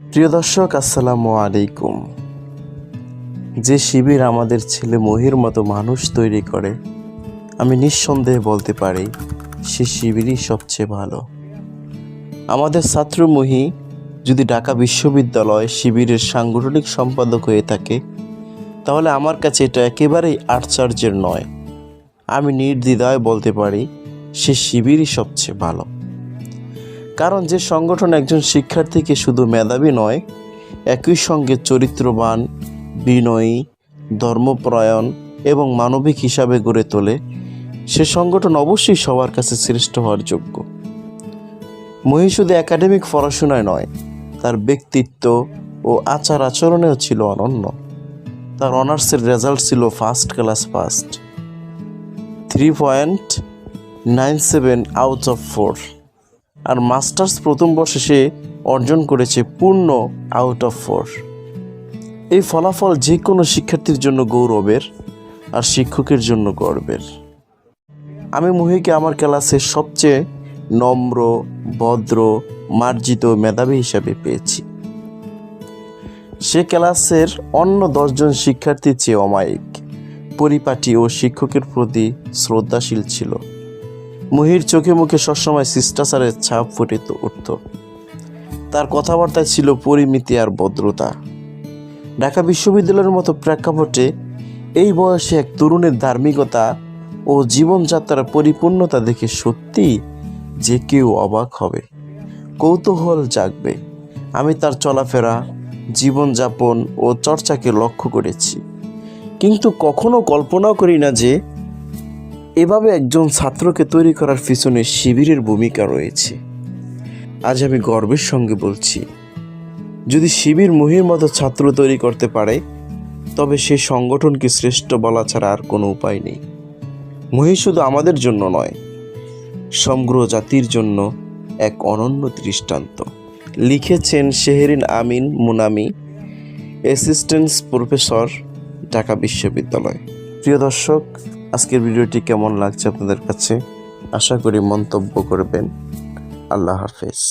প্রিয় দর্শক, আসসালামু আলাইকুম। যে শিবির আমাদের ছেলে মহির মতো মানুষ তৈরি করে, আমি নিঃসন্দেহে বলতে পারি সে শিবিরই সবচেয়ে ভালো। আমাদের ছাত্র মহি যদি ঢাকা বিশ্ববিদ্যালয় শিবিরের সাংগঠনিক সম্পাদক হয়ে থাকে, তাহলে আমার কাছে এটা একেবারেই আশ্চর্যের নয়। আমি নির্দ্বিধায় বলতে পারি সে শিবিরই সবচেয়ে ভালো। কারণ যে সংগঠন একজন শিক্ষার্থীকে শুধু মেধাবী নয়, একই সঙ্গে চরিত্রবান, বিনয়ী, ধর্মপরায়ণ এবং মানবিক হিসাবে গড়ে তোলে, সে সংগঠন অবশ্যই সবার কাছে শ্রেষ্ঠ হওয়ার যোগ্য। মহি শুধু একাডেমিক পড়াশোনায় নয়, তার ব্যক্তিত্ব ও আচার আচরণেও ছিল অনন্য। তার অনার্সের রেজাল্ট ছিল first class first. Three point nine seven out of four. R masters প্রথম বর্ষে সে অর্জন করেছে পূর্ণ আউট অফ ফোর এই ফলাফল যে কোনো শিক্ষার্থীর জন্য গৌরবের আর শিক্ষকের জন্য গর্বের। আমি মহিকে আমার ক্লাসে সবচেয়ে নম্র, ভদ্র, মার্জিত মেধাবী হিসাবে পেয়েছি। সে ক্লাসের অন্য দশজন শিক্ষার্থীর চেয়ে অমায়িক, পরিপাটি ও শিক্ষকের প্রতি শ্রদ্ধাশীল ছিল। মহির চোখে মুখে সবসময় শিষ্টাচারের ছাপ ফুটে উঠত। তার কথাবার্তায় ছিল পরিমিতি আর ভদ্রতা। ঢাকা বিশ্ববিদ্যালয়ের মতো প্রেক্ষাপটে এই বয়সে এক তরুণের ধার্মিকতা ও জীবনযাত্রার পরিপূর্ণতা দেখে সত্যি যে কেউ অবাক হবে। কৌতূহল জাগবে। আমি তার চলাফেরা, জীবনযাপন ও চর্চাকে লক্ষ্য করেছি। কিন্তু কখনো কল্পনাও করি না যে এভাবে একজন ছাত্রকে তৈরি করার পিছনে শিবিরের ভূমিকা রয়েছে। আজ আমি গর্বের সঙ্গে বলছি, যদি শিবির মহির মতো ছাত্র তৈরি করতে পারে, তবে সে সংগঠনকে শ্রেষ্ঠ বলা ছাড়া আর কোনো উপায় নেই। মহি শুধু আমাদের জন্য নয়, সমগ্র জাতির জন্য এক অনন্য দৃষ্টান্ত। লিখেছেন শেহরিন আমিন মুনামি অ্যাসিস্ট্যান্ট প্রফেসর, ঢাকা বিশ্ববিদ্যালয়। প্রিয় দর্শক আজকের ভিডিওটি কেমন লাগছে আপনাদের কাছে? আশা করি মন্তব্য করবেন। আল্লাহ হাফেজ।